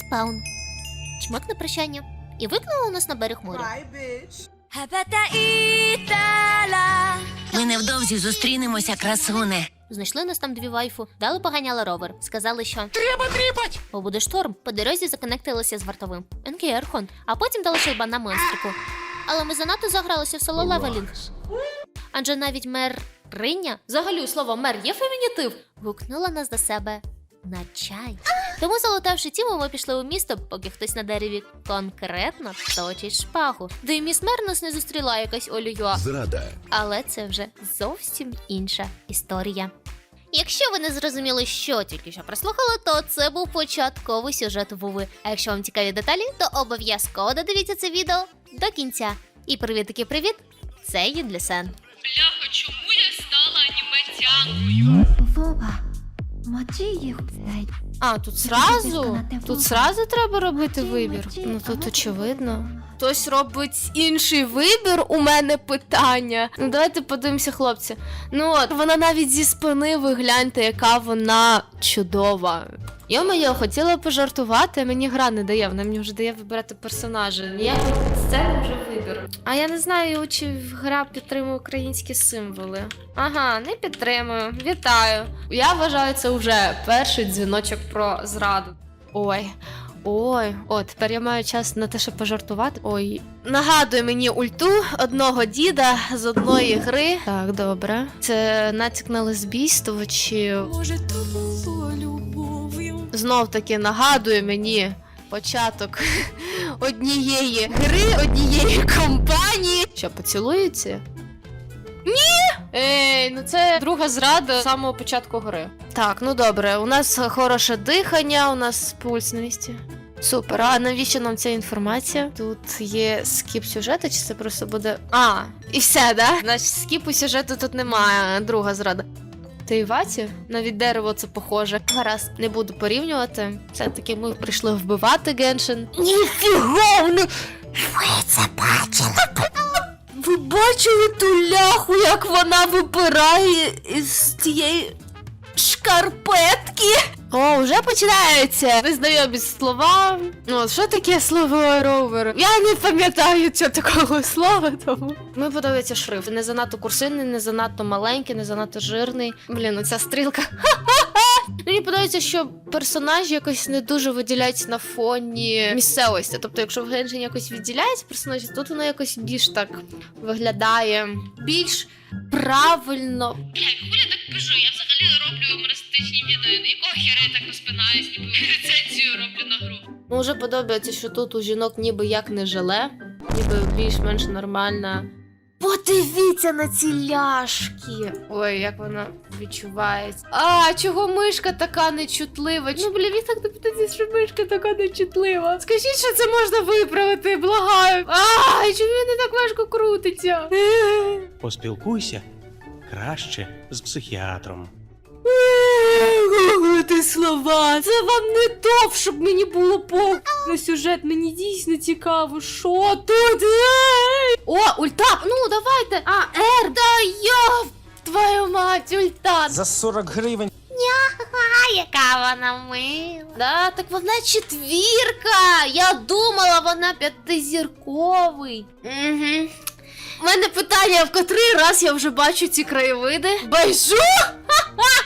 спаун. чмок на прощання і викинула нас на берег моря. Ми невдовзі зустрінемося, красуне. Знайшли нас там дві вайфу, дали поганяла ровер. Сказали, що Треба тріпать! Бо буде шторм. По дорозі законектилися з вартовим. НКР Хон. А потім дали шайбан на монстрику. Але ми занадто загралися в соло левелінг. Адже навіть мер Риня, взагалі слово мер є фемінітив, гукнула нас до себе на чай. Тому, залутавши тіло, ми пішли у місто, поки хтось на дереві конкретно точить шпагу. Де й міс Мер нас не зустріла якась олююа. Зрада. Але це вже зовсім інша історія. Якщо ви не зрозуміли, що тільки що прослухали, то це був початковий сюжет Вуви. А якщо вам цікаві деталі, то обов'язково додивіться це відео до кінця. І привіт, привітки, привіт! Це Юдлісен. Бляха, чому я стала аніметянкою? Вова. А, тут сразу? Тут сразу треба робити вибір. Ну тут очевидно. Хтось робить інший вибір, у мене питання. Ну давайте подивимося, хлопці. Ну от, вона навіть зі спини ви гляньте, яка вона чудова. Я моє хотіла пожартувати, мені гра не дає. Вона мені вже дає вибирати персонажа. Я це вже вибір. А я не знаю, чи гра підтримує українські символи. Ага, не підтримую. Вітаю. Я вважаю, це вже перший дзвіночок про зраду. Ой. Ой, о, тепер я маю час на те, щоб пожартувати. Ой, нагадує мені ульту одного діда з одної гри. Так, добре. Це натяк на лесбійство чи Може, то було любов'ю знов таки нагадує мені початок однієї гри, однієї компанії. Що, поцілуються? Ні! Ей, ну це друга зрада з самого початку гри. Так, ну добре, у нас хороше дихання, у нас пульс на місці. Супер, а навіщо нам ця інформація? Тут є скіп сюжету, чи це просто буде. А, і все, да? Значить, скіпу сюжету тут немає, друга зрада. Ти Іваті. Навіть дерево це похоже. Гаразд, не буду порівнювати. Все-таки ми прийшли вбивати Геншин. Ніфіга! ну- Ви це бачили? Ви бачили ту ляху, як вона випирає із тієї шкарпетки? О, вже починається. Незнайомі слова. Ну, що таке слово ровер? Я не пам'ятаю цього такого слова, тому. Мені подобається шрифт. Не занадто курсивний, не занадто маленький, не занадто жирний. Блін, оця стрілка. Мені подобається, що персонажі якось не дуже виділяються на фоні місцевості. Тобто, якщо в Геншині якось відділяється персонажі, тут воно якось більш так виглядає більш правильно. Блядь, хуля так пишу, я взагалі роблю юмористичні відео. Якого хера я так розпинаюсь, ніби рецензію роблю на гру. Ну, вже подобається, що тут у жінок ніби як не желе, ніби більш-менш нормальна. Подивіться на ці ляшки. Ой, як вона відчувається. А, чого мишка така нечутлива? Ну, блін, він так допитається, що мишка така нечутлива. Скажіть, що це можна виправити, благаю. А, чому він не так важко крутиться? Поспілкуйся краще з психіатром. Ти слова. Це вам не то, щоб мені було похуй на сюжет. Мені дійсно цікаво, що тут. Ей! О, ульта! Ну, давайте. А, Р, да йоп! Твою мать, ульта! За 40 гривень. А яка вона мила. Да, так вона четвірка. Я думала, вона п'ятизірковий. Угу. У мене питання, в котрий раз я вже бачу ці краєвиди. Байжу?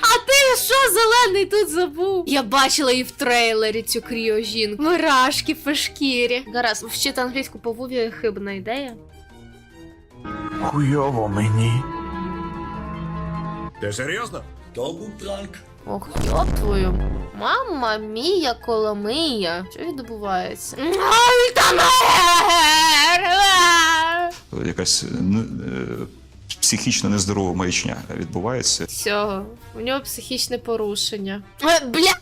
А ти що зелений тут забув? Я бачила і в трейлері цю кріожінку. Мурашки по шкірі. Гаразд, вчити англійську по Вові хибна ідея. Хуйово мені. Ти серйозно? Ох, йоп твою. Мама мія коломия. Що відбувається? Якась е, психічно нездорова маячня відбувається. Всього. У нього психічне порушення. Е, Бля!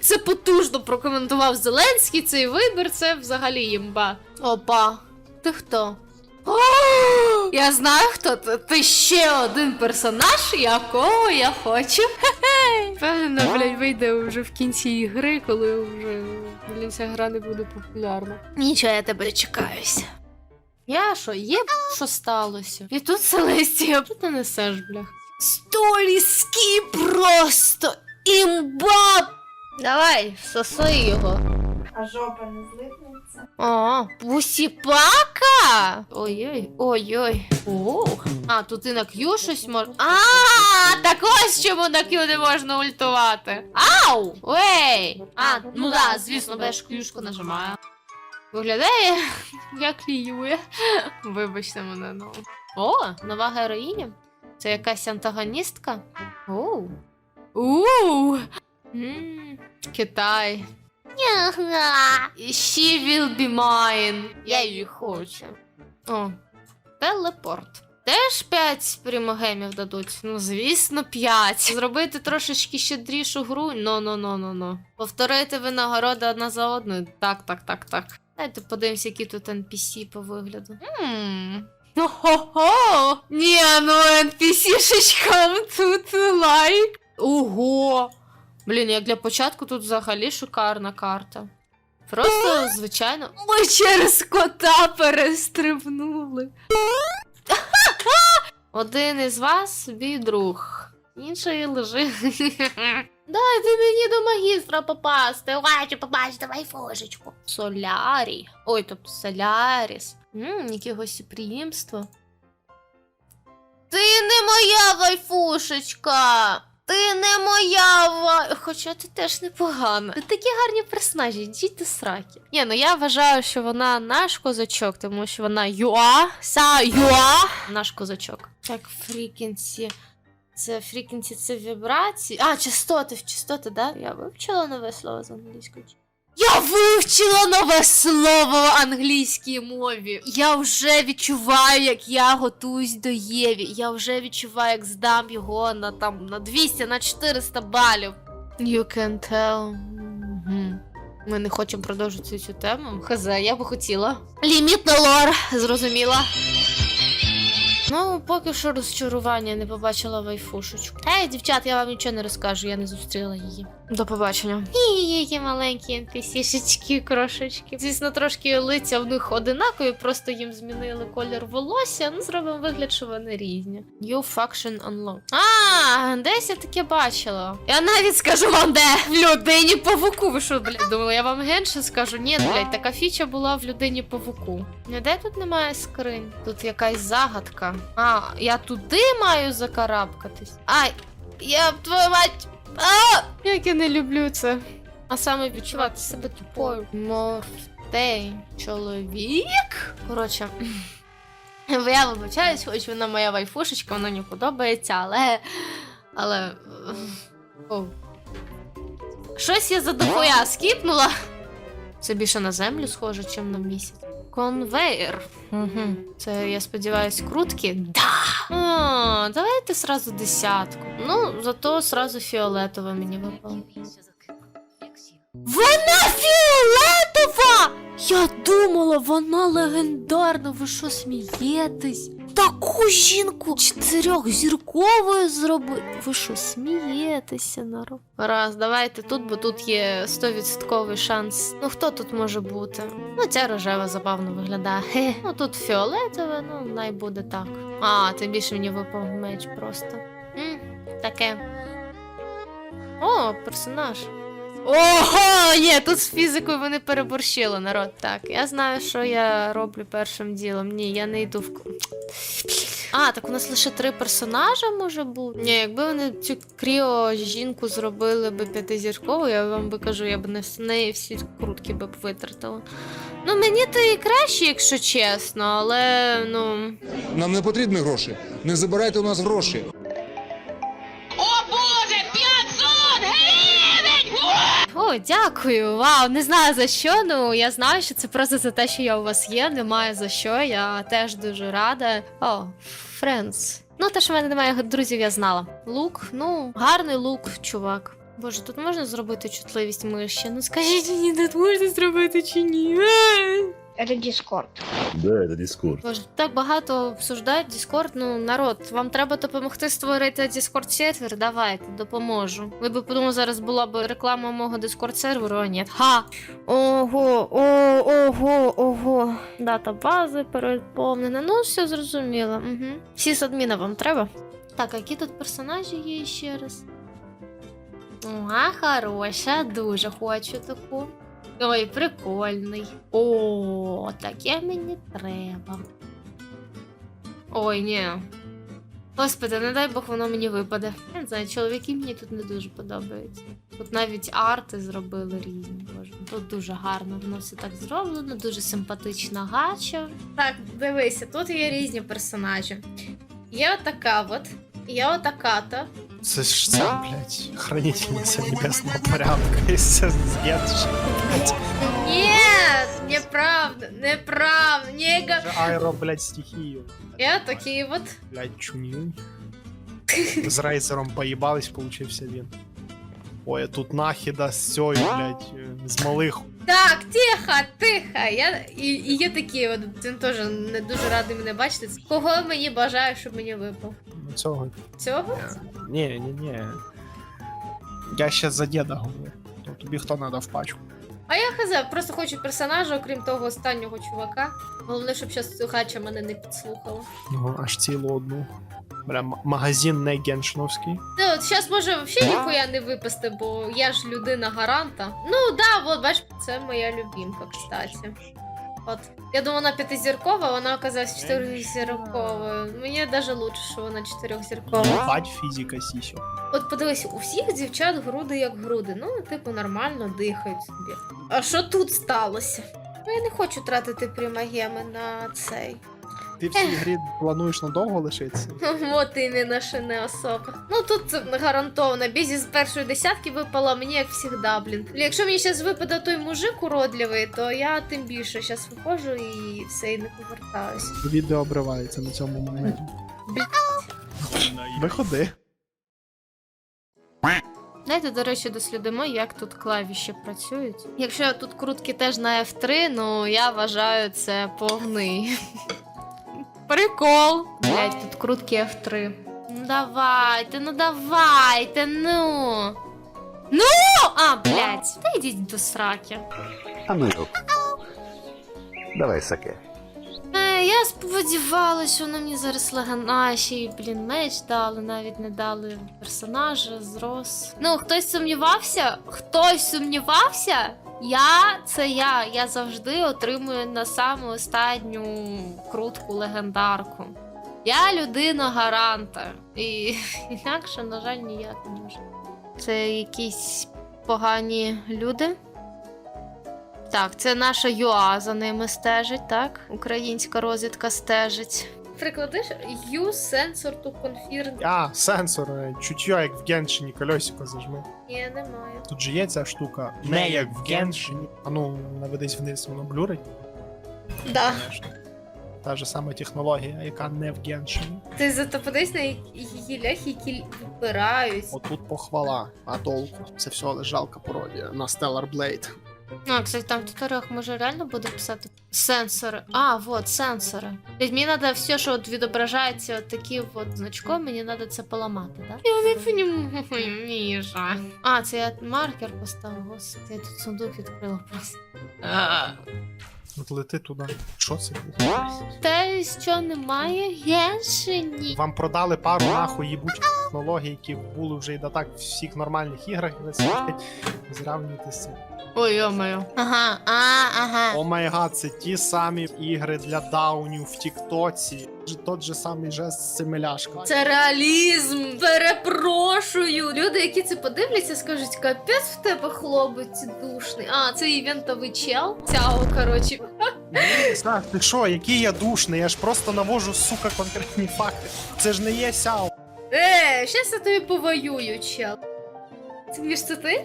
Це потужно прокоментував Зеленський цей вибір, це взагалі їмба. Опа. Ти хто? О, я знаю, хто ти. Ти ще один персонаж, якого я хочу. Хе-хе. Певно, блядь, вийде вже в кінці ігри, коли вже блін, ця гра не буде популярна. Нічого, я тебе чекаюся. Я що, є, що сталося? І тут Селестія, що ти несеш, блях? Сторіски просто імба! Давай, соси його. А жопа не злипнеться. О, пусіпака! Ой-ой, ой-ой. Ух. А, тут і на Q щось можна. А, так ось чому на Q не можна ультувати. Ау! Ей! А, ну да, звісно, ж клюшку нажимаю. Виглядає, як кліює. Вибачте мене, ну. О, нова героїня. Це якась антагоністка. Оу. Ууу. Китай. She will be mine. Я її хочу. О, телепорт. Теж 5 примогемів дадуть. Ну, звісно, 5. Зробити трошечки щедрішу гру. Ну, ну, ну, ну, ну. Повторити винагороди одна за одною. Так, так, так, так. Давайте подивимося, які тут NPC по вигляду. Ммм. Ого! Ні, ну NPC-шечкам тут лайк. Ого! Блін, як для початку тут взагалі шикарна карта. Просто, звичайно. Ми через кота перестрибнули. Один із вас собі друг. Інший лежить. Дайте мені до магістра попасти. Хочу побачити вайфошечку. Солярій. Ой, тобто Соляріс. Ммм, яке гостеприємство. Ти не моя вайфушечка! Ти не моя вай... Хоча ти теж непогана. Ти такі гарні персонажі, йдіть до сраки. Ні, ну я вважаю, що вона наш козачок, тому що вона юа, са юа, наш козачок. Так, фрікенсі. Це фрікенсі, це вібрації. А, частоти, в частоти, да? Я вивчила нове слово з англійської. Я вивчила нове слово в англійській мові. Я вже відчуваю, як я готуюсь до Єві. Я вже відчуваю, як здам його на там на 200, на 400 балів. You can tell. Мгм. Ми не хочемо продовжити цю тему. Хз, я би хотіла. Лімітна лор, зрозуміла. Ну, поки що розчарування не побачила вайфушечку. Ей, дівчат, я вам нічого не розкажу, я не зустріла її. До побачення. І які маленькі NPC-шечки, крошечки. Звісно, трошки лиця в них одинакові, просто їм змінили колір волосся. Ну, зробимо вигляд, що вони різні. New faction unlocked. А, десь я таке бачила. Я навіть скажу вам, де в людині павуку. Ви що, блядь, думали, я вам генше скажу? Ні, блядь, така фіча була в людині павуку. Ніде тут немає скринь. Тут якась загадка. А, я туди маю закарабкатись. Ай, я б твою мать. А! Як я не люблю це. А саме відчувати себе тупою. Морфтей. Чоловік. Коротше. Я вибачаюсь, хоч вона моя вайфушечка, вона мені подобається, але. Але. О. Щось я за дохуя скіпнула. Це більше на землю схоже, чим на місяць. Конвейер. Угу. Це, я сподіваюсь, крутки. Да! О, давайте сразу десятку. Ну, зато сразу фіолетова мені випало. Вона фіолетова! Я думала, вона легендарна. Ви що смієтесь? Таку жінку чотирьохзірковою зробити. Ви що, смієтеся, народ? Раз, давайте тут, бо тут є 100% шанс. Ну хто тут може бути? Ну, ця рожева забавно виглядає. Ну тут фіолетове, ну най буде так. А, тим більше мені випав меч просто. М, таке. О, персонаж. Ого, ні, тут з фізикою вони переборщили, народ. Так, я знаю, що я роблю першим ділом. Ні, я не йду в. А, так у нас лише три персонажа може бути. Ні, якби вони цю кріо жінку зробили би п'ятизіркову, я вам би кажу, я б не в неї всі крутки би витратила. Ну, мені то і краще, якщо чесно, але ну. Нам не потрібні гроші. Не забирайте у нас гроші. Дякую. Вау, не знаю за що. Ну я знаю, що це просто за те, що я у вас є. Немає за що. Я теж дуже рада. О, Френдс. Ну, те, що в мене немає друзів, я знала. Лук, ну, гарний лук, чувак. Боже, тут можна зробити чутливість миші? Ну скажіть мені, тут можна зробити чи ні? Это Дискорд. Да, это Дискорд. Боже, так багато обсуждають Discord. Ну, народ, вам треба допомогти створити Discord сервер. Давайте, допоможу. Ви б подумали, зараз була б реклама мого Discord серверу, а ні. Ха! Ого, о, ого, ого. Дата бази переповнена. Ну, все зрозуміло. Угу. Всі з адміна вам треба. Так, а які тут персонажі є ще раз? О, хороша, дуже хочу таку. Ой, прикольний. О, таке мені треба. Ой, ні. Господи, не дай Бог, воно мені випаде. Я не знаю, чоловіки мені тут не дуже подобаються. Тут навіть арти зробили різні. Боже, тут дуже гарно воно все так зроблено, дуже симпатична гача. Так, дивися, тут є різні персонажі. Є отака от, є отака-то. Це ж це, блядь, хранительниця небесного порядка. І це з'єдж. Ні, неправда, неправда, нега. Аеро, блядь, стихію. Я такий от. Блядь, чуню. З рейзером поїбались, получився він. Ой, а тут нахіда з цією, блядь, е, з малих. Так, тихо, тихо. Я і, і є такі, от він теж не дуже радий мене бачити. Кого мені бажаю, щоб мені випав? Цього. Цього? Ні, ні, ні. Я ще за діда говорю. То тобі хто надав пачку? А я хз, просто хочу персонажа, окрім того останнього чувака. Головне, щоб зараз слухача мене не підслухало. Ну, аж цілу одну. Бля, магазин не геншновський. Ну, от зараз може взагалі ніхуя не випасти, бо я ж людина гаранта. Ну да, от бач, це моя любімка, кстати. От. Я думаю, вона п'ятизіркова, вона оказалась чотиризірковою. Мені навіть лучше, що вона чотирьохзіркова. Бать фізика сісю. От подивись, у всіх дівчат груди як груди. Ну, типу, нормально дихають собі. А що тут сталося? Ну, я не хочу тратити примагеми на цей. Ти в цій грі плануєш надовго лишитися? От іменно, що не особа. Ну тут гарантовано. Бізі з першої десятки випала мені, як завжди, блін. Якщо мені зараз випаде той мужик уродливий, то я тим більше зараз виходжу і все, і не повертаюся. Відео обривається на цьому моменті. Виходи. Знаєте, до речі, дослідимо, як тут клавіші працюють. Якщо тут крутки теж на F3, ну я вважаю це повний. Прикол. Блять, тут крутки F3. Ну давайте, ну давайте, ну. Ну! А, блять, та йдіть до сраки. А ну йоп. Давай саке. Е, я сподівалася, що вони мені зараз легана, ще й, блін, меч дали, навіть не дали персонажа, зрос. Ну, хтось сумнівався? Хтось сумнівався? Я це я. Я завжди отримую на саму останню крутку легендарку. Я людина гаранта. І інакше, на жаль, ніяк не може. Це якісь погані люди. Так, це наша ЮА за ними стежить, так? Українська розвідка стежить. Прикладиш U sensor to confirm. А, сенсор, е, чуття, як в Геншині, колесико зажми. Ні, немає. Тут же є ця штука. Не як в Геншині. А ну, наведись вниз, воно блюрить. Да. Конечно. Та ж сама технологія, яка не в Геншині. Ти зато подивись на її ляхи, які вибирають. Отут похвала, а толку. Це все жалка пародія на Stellar Blade. А, кстати, там в туторіях може реально буде писати сенсори. А, вот, сенсори. Тобто мені треба все, що от відображається от таким от значком, мені треба це поламати, так? Я не понімаю, Міша. А, це я маркер поставила. господи, я тут сундук відкрила просто. От лети туди. Що це було? Те, що немає геншині. Вам продали пару нахуй їбучих технологій, які були вже і до так в всіх нормальних іграх, і ви сидять зрівнюєте з цим. Ой, йо-моє. Ага, а, ага. О май гад, це ті самі ігри для даунів в Тіктоці. Ж- Тот же самий жест з цими ляшками. Це реалізм. Перепрошую. Люди, які це подивляться, скажуть, капець в тебе хлопець душний. А, це івентовий чел. Цяо, коротше. Ні, Саш, ти що, який я душний? Я ж просто навожу, сука, конкретні факти. Це ж не є сяо. Е, щас я тобі повоюю, чел. Це між це ти?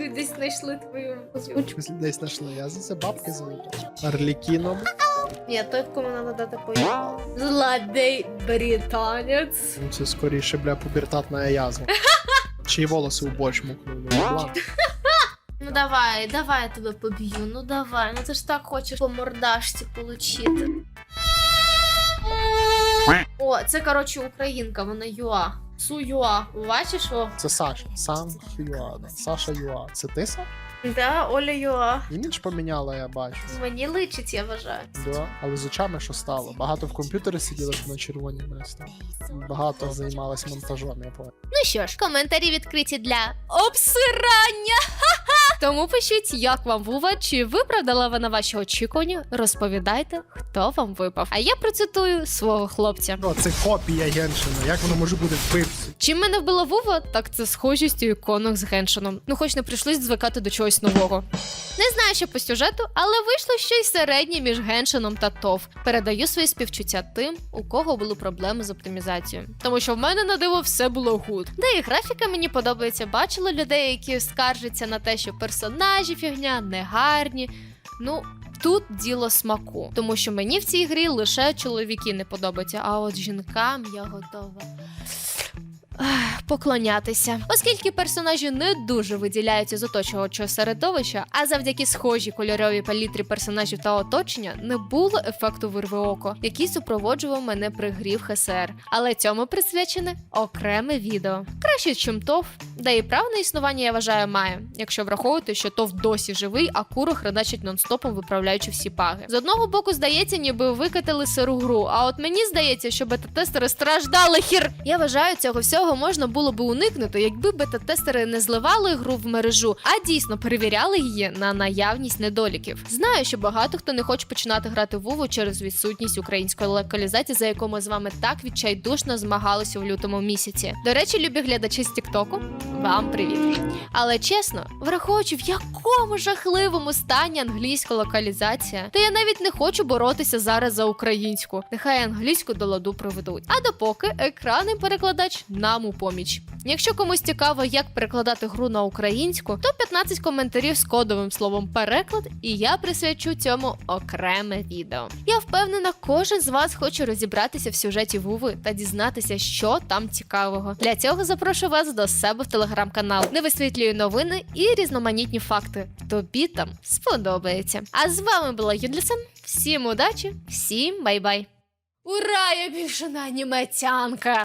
Ми десь знайшли твою озвучку. Десь знайшли, я за це бабки залутав. Арлікіном. Ні, той, кому треба дати поїхав. Злодей британець. Ну, це скоріше, бля, пубертатна язва. Чиї волоси у борщ мукнули. Ну. Ну давай, давай я тебе поб'ю. Ну давай. Ну ти ж так хочеш по мордашці получити. О, це коротше українка, вона Юа. Су Юа. Бачиш о? Це Саша. Сам Юа. Саша Юа. Це ти сам? Да, Оля Юа. Імідж поміняла, я бачу. Мені личить, я вважаю. Да. Але з очами що стало? Багато в комп'ютері сиділи, що на червоні места. Багато займалась монтажом, я пам'ятаю. Ну що ж, коментарі відкриті для обсирання. Ха-ха! Тому пишіть, як вам Вова, чи виправдала вона ваші очікування. Розповідайте, хто вам випав. А я процитую свого хлопця. О, це копія Геншина. Як воно може бути вбивцею? Чим мене вбила Вова, так це схожість у іконах з Геншином. Ну, хоч не прийшлось звикати до чогось нового. Не знаю, що по сюжету, але вийшло щось середнє між Геншином та ТОВ. Передаю свої співчуття тим, у кого були проблеми з оптимізацією. Тому що в мене на диво все було гуд. Де і графіка мені подобається. Бачила людей, які скаржаться на те, що персонажі фігня негарні. Ну. Тут діло смаку, тому що мені в цій грі лише чоловіки не подобаються, а от жінкам я готова поклонятися. Оскільки персонажі не дуже виділяються з оточуючого середовища, а завдяки схожій кольоровій палітрі персонажів та оточення не було ефекту вирви око, який супроводжував мене при грі в ХСР. Але цьому присвячене окреме відео. Краще, чим ТОВ. Да і право на існування я вважаю має, якщо враховувати, що ТОВ досі живий, а куро хреначить нон-стопом, виправляючи всі баги. З одного боку, здається, ніби викатили сиру гру. А от мені здається, що бета-тестери страждали хір. Я вважаю, цього всього можна було би уникнути, якби бета-тестери не зливали гру в мережу, а дійсно перевіряли її на наявність недоліків. Знаю, що багато хто не хоче починати грати в Вову через відсутність української локалізації, за яку ми з вами так відчайдушно змагалися в лютому місяці. До речі, любі глядачі з Тіктоку, вам привіт. Але чесно, враховуючи в якому жахливому стані англійська локалізація, то я навіть не хочу боротися зараз за українську. Нехай англійську до ладу проведуть. А допоки екранний перекладач нам у поміч. Якщо комусь цікаво, як перекладати гру на українську, то 15 коментарів з кодовим словом переклад, і я присвячу цьому окреме відео. Я впевнена, кожен з вас хоче розібратися в сюжеті Вуви та дізнатися, що там цікавого. Для цього запрошую вас до себе в телеграм-канал, де висвітлюю новини і різноманітні факти. Тобі там сподобається. А з вами була Юдлісен. Всім удачі, всім бай-бай. Ура! Я більше не анімецянка!